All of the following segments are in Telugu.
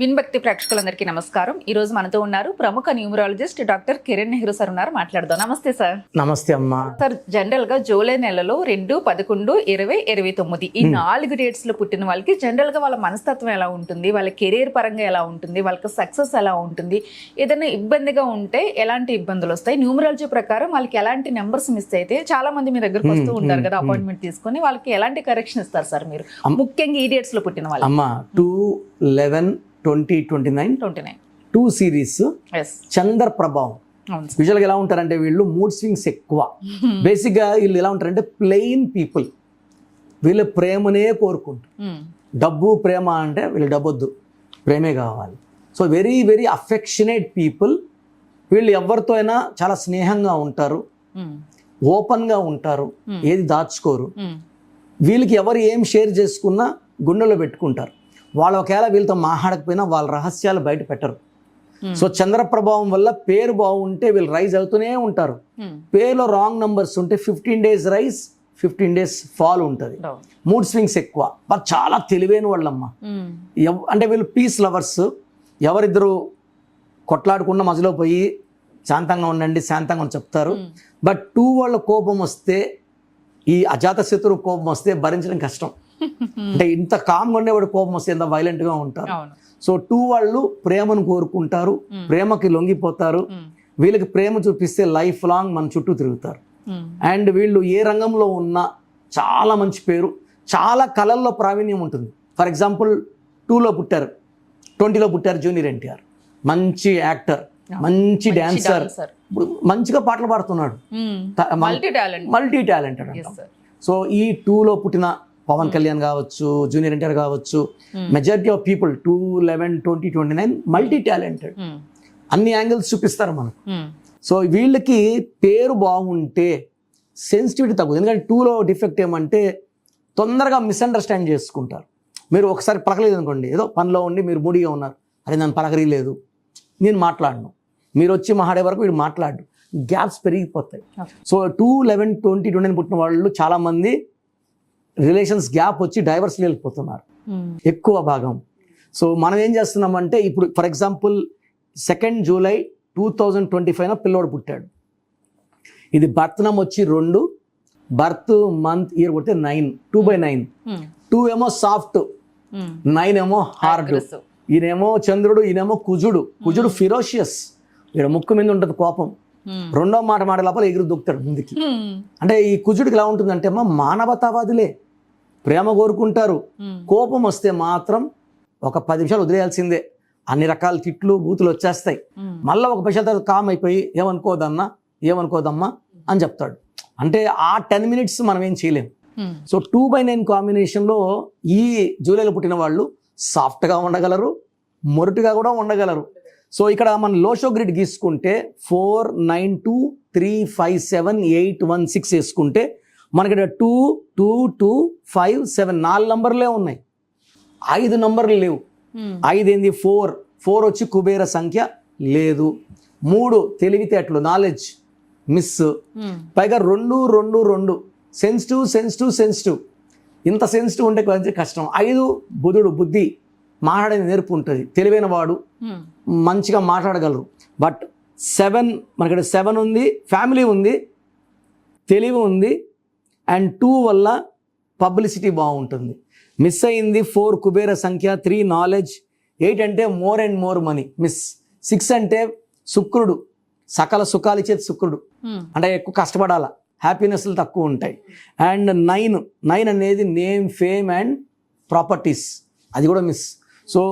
విన్భక్తి ప్రేక్షకులందరికీ నమస్కారం. ఈ రోజు మనతో ఉన్నారు ప్రముఖ numerologist doctor Kiran Nehru sir ఉన్నారు. మాట్లాడదాం. నమస్తే సార్. నమస్తే అమ్మా. సార్ జనరల్గా జూలై నెలలో రెండు పదకొండు ఇరవై ఇరవై తొమ్మిది ఈ నాలుగు డేట్స్లో పుట్టిన వాళ్ళకి జనరల్గా వాళ్ళ మనస్తత్వం ఎలా ఉంటుంది? వాళ్ళ కెరీర్ పరంగా ఎలా ఉంటుంది? వాళ్ళకి సక్సెస్ ఎలా ఉంటుంది? ఏదైనా ఇబ్బందిగా ఉంటే ఎలాంటి ఇబ్బందులు వస్తాయి? న్యూమరాలజీ ప్రకారం వాళ్ళకి ఎలాంటి నెంబర్స్ మిస్ అయితే చాలా మంది మీ దగ్గరకు వస్తూ ఉంటారు కదా అపాయింట్మెంట్ తీసుకొని వాళ్ళకి ఎలాంటి కరెక్షన్ ఇస్తారు సార్ మీరు? ముఖ్యంగా ఈ డేట్స్లో పుట్టిన వాళ్ళకి. అమ్మా two eleven twenty twenty nine twenty nine. Two series చంద్ర ప్రభావం. యూజువల్గా ఎలా ఉంటారంటే వీళ్ళు మూడ్ స్వింగ్స్ ఎక్కువ. బేసిక్గా వీళ్ళు ఎలా ఉంటారంటే ప్లెయిన్ పీపుల్ వీళ్ళు ప్రేమనే కోరుకుంటారు మ్మ్. డబ్బు ప్రేమ అంటే వీళ్ళు డబ్బొద్దు. ప్రేమే కావాలి. So very very affectionate people వీళ్ళు ఎవరితో అయినా చాలా స్నేహంగా ఉంటారు. ఓపెన్గా ఉంటారు. ఏది దాచుకోరు. వీళ్ళకి ఎవరు ఏం షేర్ చేసుకున్నా గుండెలో పెట్టుకుంటారు. వాళ్ళు ఒకవేళ వీళ్ళతో మాట్లాడకపోయినా వాళ్ళ రహస్యాలు బయట పెట్టరు. Hmm. సో చంద్ర ప్రభావం వల్ల పేరు బాగుంటే వీళ్ళు రైజ్ అవుతూనే ఉంటారు. మ్మ్. పేరులో రాంగ్ నంబర్స్ ఉంటే fifteen days rise fifteen days fall ఉంటుంది. అవును. మూడ్ స్వింగ్స్ ఎక్కువ. వాళ్ళు చాలా తెలివైన వాళ్ళమ్మ. అంటే వీళ్ళు పీస్ లవర్స్. ఎవరిద్దరు కొట్లాడకుండా మధ్యలో పోయి శాంతంగా ఉండండి శాంతంగా అని చెప్తారు. బట్ టూ వాళ్ళ కోపం వస్తే ఈ అజాత శత్రు కోపం వస్తే భరించడం కష్టం. అంటే ఇంత కామ్గా ఉండేవాడు కోపం వస్తే ఎంత వైలెంట్గా ఉంటారు. సో టూ వాళ్ళు ప్రేమను కోరుకుంటారు. ప్రేమకి లొంగిపోతారు. వీళ్ళకి ప్రేమ చూపిస్తే లైఫ్ లాంగ్ మన చుట్టూ తిరుగుతారు. అండ్ వీళ్ళు ఏ రంగంలో ఉన్నా చాలా మంచి పేరు చాలా కళల్లో ప్రావీణ్యం ఉంటుంది. ఫర్ ఎగ్జాంపుల్ టూలో పుట్టారు. ట్వంటీలో పుట్టారు జూనియర్ ఎన్టీఆర్. మంచి యాక్టర్ మంచి. ఇప్పుడు మంచిగా పాటలు పాడుతున్నాడు. మల్టీ టాలెంట్ సో ఈ టూలో పుట్టిన పవన్ కళ్యాణ్ కావచ్చు జూనియర్ ఎన్టీఆర్ కావచ్చు Hmm. Majority of people two eleven twenty twenty nine multi talented. అన్ని యాంగిల్స్ చూపిస్తారు మనకు. సో వీళ్ళకి పేరు బాగుంటే సెన్సిటివిటీ తగ్గుతుంది ఎందుకంటే టూలో డిఫెక్ట్ ఏమంటే తొందరగా మిస్అండర్స్టాండ్ చేసుకుంటారు. మీరు ఒకసారి పలకలేదు అనుకోండి ఏదో పనిలో ఉండి మీరు మూడిగా ఉన్నారు. అరే నన్ను పలకరీలేదు. నేను మాట్లాడను. మీరు వచ్చి మాట్లాడే వరకు వీడు మాట్లాడు. గ్యాప్స్ పెరిగిపోతాయి. So two eleven twenty twenty పుట్టిన వాళ్ళు చాలామంది రిలేషన్స్ గ్యాప్ వచ్చి డైవర్స్ వెళ్ళిపోతున్నారు మ్మ్. ఎక్కువ భాగం సో మనం ఏం చేస్తున్నామంటే ఇప్పుడు for example second July two thousand twenty ఫైవ్న పిల్లోడు పుట్టాడు ఇది బర్త్నం వచ్చి రెండు బర్త్ మంత్ ఇయర్ కొడితే nine two by nine. Two ఏమో సాఫ్ట్. నైన్ ఏమో హార్డ్. ఈయనేమో చంద్రుడు ఈయనేమో కుజుడు కుజుడు ఫిరోషియస్ ఈడ ముక్కు మీద ఉంటుంది కోపం. రెండో మాట మాట లోపల ఎగురు దూకుతాడు ముందుకి. అంటే ఈ కుజుడికి ఎలా ఉంటుందంటే అమ్మా మానవతావాదులే. ప్రేమ కోరుకుంటారు. కోపం వస్తే మాత్రం ఒక పది నిమిషాలు వదిలేయాల్సిందే. అన్ని రకాల తిట్లు బూతులు వచ్చేస్తాయి. మళ్ళీ ఒక నిమిషాల తర్వాత కామ్ అయిపోయి ఏమనుకోదన్నా ఏమనుకోదమ్మా అని చెప్తాడు. అంటే ఆ టెన్ మినిట్స్ మనం ఏం చేయలేం. మ్మ్. సో టూ బై నైన్ కాంబినేషన్లో ఈ జూలైలో పుట్టిన వాళ్ళు సాఫ్ట్గా ఉండగలరు మొరటుగా కూడా ఉండగలరు. సో ఇక్కడ మనం Lo Shu grid గీసుకుంటే four nine two three five seven eight one six వేసుకుంటే మనకి two two two five seven నాలుగు నంబర్లే ఉన్నాయి. ఐదు నంబర్లు లేవు. ఐదు ఏంది? ఫోర్. ఫోర్ వచ్చి కుబేర సంఖ్య లేదు. మూడు తెలివితేటలు నాలెడ్జ్ మిస్. పైగా రెండు రెండు రెండు. సెన్సిటివ్ సెన్సిటివ్ సెన్సిటివ్ ఇంత సెన్సిటివ్ ఉంటే కొంచెం కష్టం. ఐదు బుధుడు బుద్ధి. మాట్లాడే నేర్పు ఉంటుంది. తెలివైన వాడు. మంచిగా మాట్లాడగలరు. బట్ సెవెన్ మనకి సెవెన్ ఉంది ఫ్యామిలీ ఉంది తెలివి ఉంది అండ్ టూ వల్ల పబ్లిసిటీ బాగుంటుంది. మిస్ అయింది ఫోర్ కుబేర సంఖ్య త్రీ నాలెడ్జ్ ఎయిట్ అంటే more and more money miss six అంటే శుక్రుడు సకల సుఖాలు ఇచ్చేది శుక్రుడు. అంటే ఎక్కువ కష్టపడాల హ్యాపీనెస్లు తక్కువ ఉంటాయి. అండ్ నైన్ నైన్ అనేది నేమ్ ఫేమ్ అండ్ ప్రాపర్టీస్ అది కూడా మిస్ సో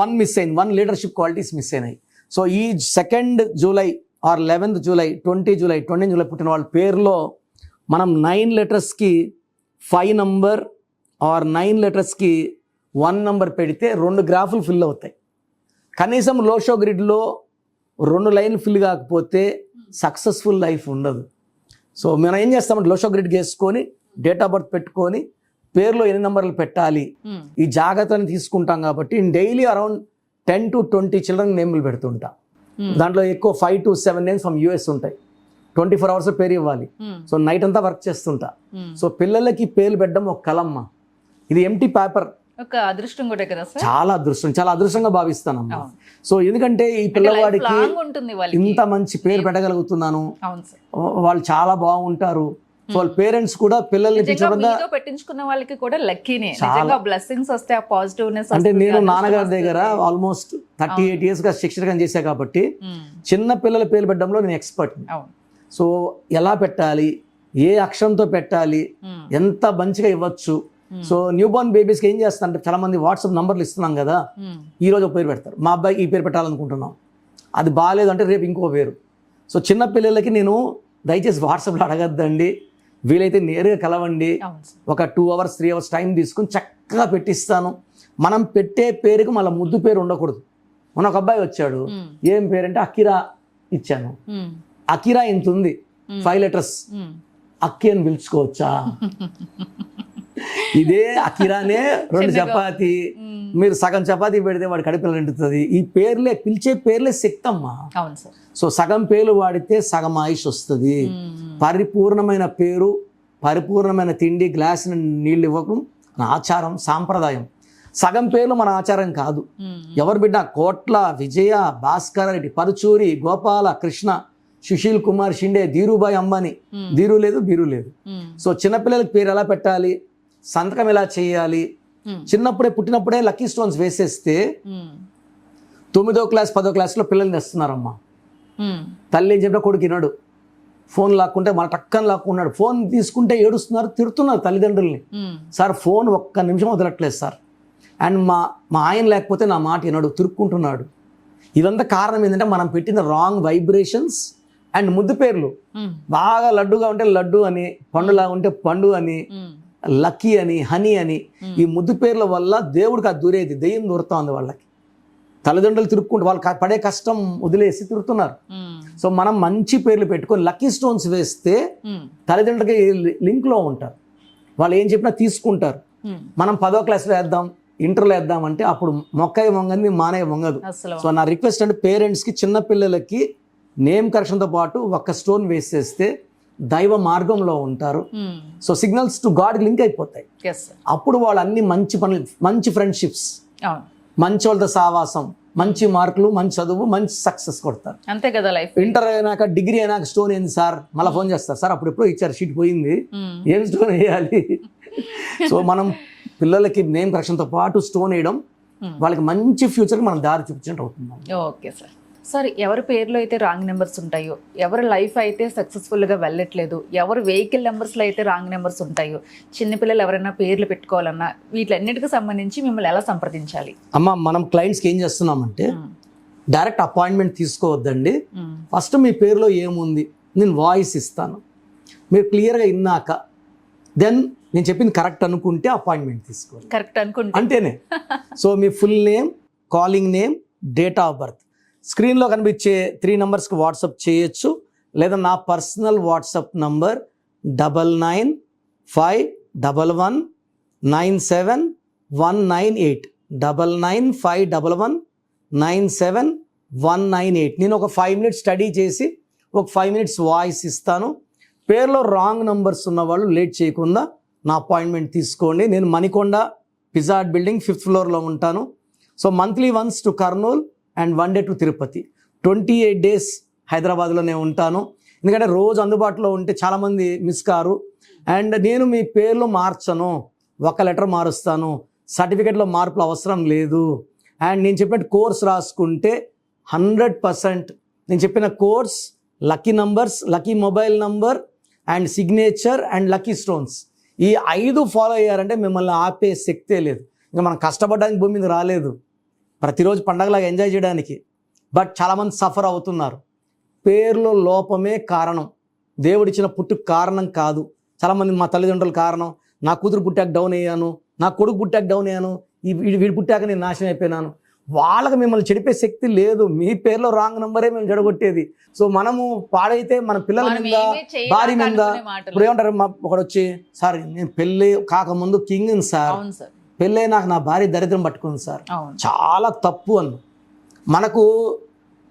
వన్ మిస్ అయింది వన్ లీడర్షిప్ క్వాలిటీస్ మిస్ అయినాయి సో ఈ second July or eleventh July twenty July twenty July పుట్టిన వాళ్ళ పేరులో మనం నైన్ లెటర్స్కి ఫైవ్ నంబర్ ఆర్ నైన్ లెటర్స్కి వన్ నంబర్ పెడితే రెండు గ్రాఫులు ఫిల్ అవుతాయి. కనీసం లోషో గ్రిడ్లో రెండు లైన్లు ఫిల్ కాకపోతే సక్సెస్ఫుల్ లైఫ్ ఉండదు. సో మనం ఏం చేస్తామంటే లోషో గ్రిడ్ వేసుకొని డేట్ ఆఫ్ బర్త్ పెట్టుకొని పేరులో ఎన్ని నెంబర్లు పెట్టాలి. ఈ జాగ్రత్తని తీసుకుంటాం కాబట్టి daily around ten to twenty children నేమ్లు పెడుతుంటా. దాంట్లో ఎక్కువ five to seven names from US ఉంటాయి. ట్వంటీ ఫోర్ అవర్స్ పేరు ఇవ్వాలి. సో నైట్ అంతా వర్క్ చేస్తుంటా. సో పిల్లలకి పేర్లు పెట్టడం ఒక కలమ్మ. ఇది ఎంటీ పేపర్. ఒక అదృష్టం కూడా కదా చాలా అదృష్టం. చాలా అదృష్టంగా భావిస్తానమ్మా. సో ఎందుకంటే ఈ పిల్లవాడికి ఇంత మంచి పేరు పెట్టగలుగుతున్నాను. వాళ్ళు చాలా బాగుంటారు. సో వాళ్ళ పేరెంట్స్ కూడా పిల్లల్ని పెట్టించుకున్న వాళ్ళకి కూడా లక్కీనే నిజంగా బ్లెస్సింగ్స్ వస్తే ఆ పాజిటివ్నెస్ అంటే నేను నాన్నగారి దగ్గర ఆల్మోస్ట్ థర్టీ ఎయిట్ ఇయర్స్గా శిక్షణ చేశా కాబట్టి చిన్న పిల్లల పేరు పెట్టడంలో నేను ఎక్స్పర్ట్ సో ఎలా పెట్టాలి? ఏ అక్షరంతో పెట్టాలి? ఎంత మంచిగా ఇవ్వచ్చు? సో న్యూ బోర్న్ బేబీస్కి ఏం చేస్తారంటే చాలా మంది వాట్సాప్ నంబర్లు ఇస్తున్నాం కదా ఈ రోజు ఒక పేరు పెడతారు. మా అబ్బాయికి ఈ పేరు పెట్టాలనుకుంటున్నాం. అది బాగాలేదు అంటే రేపు ఇంకో పేరు. సో చిన్న పిల్లలకి నేను దయచేసి వాట్సాప్లో అడగద్దండి. వీలైతే నేరుగా కలవండి. ఒక two hours three hours time తీసుకుని చక్కగా పెట్టిస్తాను. మనం పెట్టే పేరుకి మళ్ళీ ముద్దు పేరు ఉండకూడదు. మన ఒక అబ్బాయి వచ్చాడు. ఏం పేరంటే అకిరా ఇచ్చాను. అకిరా ఇంత ఉంది ఫైవ్ లెటర్స్. అక్కి అని పిలుచుకోవచ్చా? ఇదే అకిరానే రెండు చపాతి. మీరు సగం చపాతీ పెడితే వాడి కడుపులో నిండుతుంది. ఈ పేర్లే పిలిచే పేర్లే శక్తమ్మా. అవును సార్. సో సగం పేర్లు వాడితే సగం ఆయుష్ వస్తుంది. పరిపూర్ణమైన పేరు పరిపూర్ణమైన తిండి గ్లాస్ నీళ్ళు ఇవ్వడం మన ఆచారం సాంప్రదాయం. సగం పేర్లు మన ఆచారం కాదు. ఎవరు బిడ్డ? కోట్ల విజయ భాస్కర రెడ్డి పరుచూరి గోపాల కృష్ణ సుశీల్ కుమార్ షిండే ధీరుబాయ్ అంబానీ. ధీరు లేదు బీరు లేదు. సో చిన్నపిల్లలకి పేరు ఎలా పెట్టాలి? సంతకం ఎలా చేయాలి? ఉమ్, చిన్నప్పుడే పుట్టినప్పుడే లక్కీ స్టోన్స్ వేసేస్తే ఉమ్, తొమ్మిదో క్లాస్ పదో క్లాస్లో పిల్లల్ని తెస్తున్నారమ్మా. ఉమ్, తల్లి ఏం చెప్పినా కొడుకు వినడు. ఫోన్ లాక్కుంటే మన టక్కని లాక్కున్నాడు. ఫోన్ తీసుకుంటే ఏడుస్తున్నారు తిడుతున్నారు తల్లిదండ్రుల్ని. సార్ ఫోన్ ఒక్క నిమిషం వదలట్లేదు సార్. అండ్ మా మా ఆయన లేకపోతే నా మాట వినడు తిరుక్కుంటున్నాడు. ఇదంతా కారణం ఏంటంటే మనం పెట్టిన రాంగ్ వైబ్రేషన్స్ అండ్ ముద్దు పేర్లు. బాగా లడ్డుగా ఉంటే లడ్డు అని పండులా ఉంటే పండు అని. లక్కీ అని హనీ అని ఈ ముద్దు పేర్ల వల్ల దేవుడికి అది దూరేది దెయ్యం దూరుతోంది వాళ్ళకి. తల్లిదండ్రులు తిరుక్కుంటూ వాళ్ళు పడే కష్టం వదిలేసి తిరుగుతున్నారు. సో మనం మంచి పేర్లు పెట్టుకొని లక్కీ స్టోన్స్ వేస్తే తల్లిదండ్రులకి లి- లింక్లో ఉంటారు. వాళ్ళు ఏం చెప్పినా తీసుకుంటారు. మనం పదో క్లాస్లో వేద్దాం ఇంటర్లో వేద్దాం అంటే అప్పుడు మొక్కయ్య వంగది మానయ్య వంగదు. సో నా రిక్వెస్ట్ అంటే పేరెంట్స్కి చిన్న పిల్లలకి నేమ్ కరెక్షన్తో పాటు ఒక్క స్టోన్ వేసేస్తే దైవ మార్గంలో ఉంటారు. సో సిగ్నల్స్ టు గాడ్కి లింక్ అయిపోతాయి. అప్పుడు వాళ్ళు అన్ని మంచి పనులు మంచి ఫ్రెండ్షిప్స్ మంచి వాళ్ళతో సావాసం మంచి మార్కులు మంచి చదువు మంచి సక్సెస్ కొడతారు. అంతే కదా లైఫ్ ఇంటర్ అయినాక డిగ్రీ అయినాక స్టోన్ ఏంది సార్? మళ్ళీ ఫోన్ చేస్తారు. సార్ అప్పుడు ఎప్పుడో ఇచ్చారు షీట్ పోయింది. ఏం స్టోన్ వేయాలి? సో మనం పిల్లలకి నేమ్ కరెక్షన్తో పాటు స్టోన్ వేయడం Hmm. వాళ్ళకి మంచి ఫ్యూచర్కి మనం దారి చూపించినట్టు అవుతుంది. ఓకే సార్ సార్ ఎవరి పేర్లో అయితే రాంగ్ నెంబర్స్ ఉంటాయో ఎవరి లైఫ్ అయితే సక్సెస్ఫుల్గా వెళ్ళట్లేదు ఎవరి వెహికల్ నెంబర్స్లో అయితే రాంగ్ నెంబర్స్ ఉంటాయో చిన్నపిల్లలు ఎవరైనా పేర్లు పెట్టుకోవాలన్నా వీటిలన్నిటికి సంబంధించి మిమ్మల్ని ఎలా సంప్రదించాలి? అమ్మ మనం క్లయింట్స్కి ఏం చేస్తున్నామంటే. డైరెక్ట్ అపాయింట్మెంట్ తీసుకోవద్దండి. ఫస్ట్ మీ పేరులో ఏముంది నేను వాయిస్ ఇస్తాను. మీరు క్లియర్గా విన్నాక దెన్ నేను చెప్పింది కరెక్ట్ అనుకుంటే అపాయింట్మెంట్ తీసుకోవాలి కరెక్ట్ అనుకుంటే. అంతేనే. So me full name calling name date of birth స్క్రీన్లో కనిపించే త్రీ నెంబర్స్కి వాట్సాప్ చేయొచ్చు. లేదా నా personal WhatsApp number double nine five double one nine seven one nine eight. Double nine five double one nine seven one nine eight. నేను ఒక ఫైవ్ మినిట్స్ స్టడీ చేసి ఒక ఫైవ్ మినిట్స్ వాయిస్ ఇస్తాను. పేర్లో రాంగ్ నంబర్స్ ఉన్న వాళ్ళు లేట్ చేయకుండా నా అపాయింట్మెంట్ తీసుకోండి. నేను మణికొండ పిజాడ్ బిల్డింగ్ ఫిఫ్త్ ఫ్లోర్లో ఉంటాను. So monthly once to Kurnool and one day to Tirupati. Twenty eight days హైదరాబాద్లోనే ఉంటాను. ఎందుకంటే రోజు అందుబాటులో ఉంటే చాలామంది మిస్ కారు. అండ్ నేను మీ పేర్లు మార్చను. ఒక లెటర్ మారుస్తాను. సర్టిఫికెట్లో మార్పులు అవసరం లేదు. అండ్ నేను చెప్పినట్టు కోర్స్ రాసుకుంటే హండ్రెడ్ పర్సెంట్ నేను చెప్పిన course lucky numbers lucky mobile number and signature and lucky stones. ఈ ఐదు ఫాలో అయ్యారంటే మిమ్మల్ని ఆపే శక్తే లేదు. ఇంకా మనం కష్టపడడానికి భూమి మీద రాలేదు. ప్రతిరోజు పండగలాగా ఎంజాయ్ చేయడానికి. బట్ చాలామంది సఫర్ అవుతున్నారు. పేర్లో లోపమే కారణం. దేవుడిచ్చిన పుట్టుకు కారణం కాదు. చాలామంది మా తల్లిదండ్రుల కారణం. నా కూతురు పుట్టాక డౌన్ అయ్యాను. నా కొడుకు పుట్టాక డౌన్ అయ్యాను. ఈ వీడి పుట్టాక నేను నాశనం అయిపోయినాను. వాళ్ళకి మిమ్మల్ని చెడిపే శక్తి లేదు. మీ పేర్లో రాంగ్ నంబరే మేము జడగొట్టేది సో మనము పాడైతే మన పిల్లల మీద భార్య మీద. ఇప్పుడు ఏమంటారు? మా ఒకడు వచ్చి సార్ నేను పెళ్ళి కాకముందు కింగ్ సార్. అవును సార్ పెళ్ళై నాకు నా భార్య దరిద్రం పట్టుకుంది సార్. చాలా తప్పు అన్న. మనకు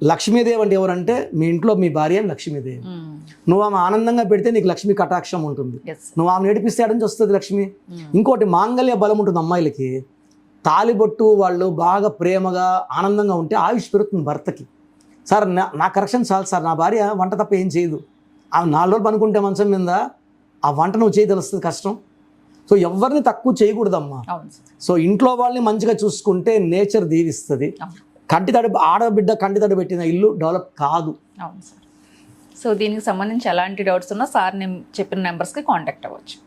లక్ష్మీదేవి అంటే ఎవరంటే మీ ఇంట్లో మీ భార్య లక్ష్మీదేవి. నువ్వు ఆమె ఆనందంగా పెడితే నీకు లక్ష్మీ కటాక్షం ఉంటుంది. నువ్వు ఆమె ఆడ నుంచి వస్తుంది లక్ష్మి. ఇంకోటి మాంగళ్య బలం ఉంటుంది అమ్మాయిలకి. తాలిబొట్టు వాళ్ళు బాగా ప్రేమగా ఆనందంగా ఉంటే ఆయుష్ పెరుగుతుంది భర్తకి. సార్ నా కరెక్షన్ చాలు సార్. నా భార్య వంట తప్ప ఏం చేయదు. ఆ నాలుగు రోజులు పనుకుంటే మంచం మీద ఆ వంట నువ్వు చేయి తెలుస్తుంది కష్టం. సో ఎవరిని తక్కువ చేయకూడదమ్మా. సో ఇంట్లో వాళ్ళని మంచిగా చూసుకుంటే నేచర్ దీవిస్తుంది. కంటి తడి ఆడబిడ్డ కంటి తడి పెట్టిన ఇల్లు డెవలప్ కాదు. సో దీనికి సంబంధించి ఎలాంటి డౌట్స్ ఉన్నా సార్ నేను చెప్పిన నెంబర్స్కి కాంటాక్ట్ అవ్వచ్చు.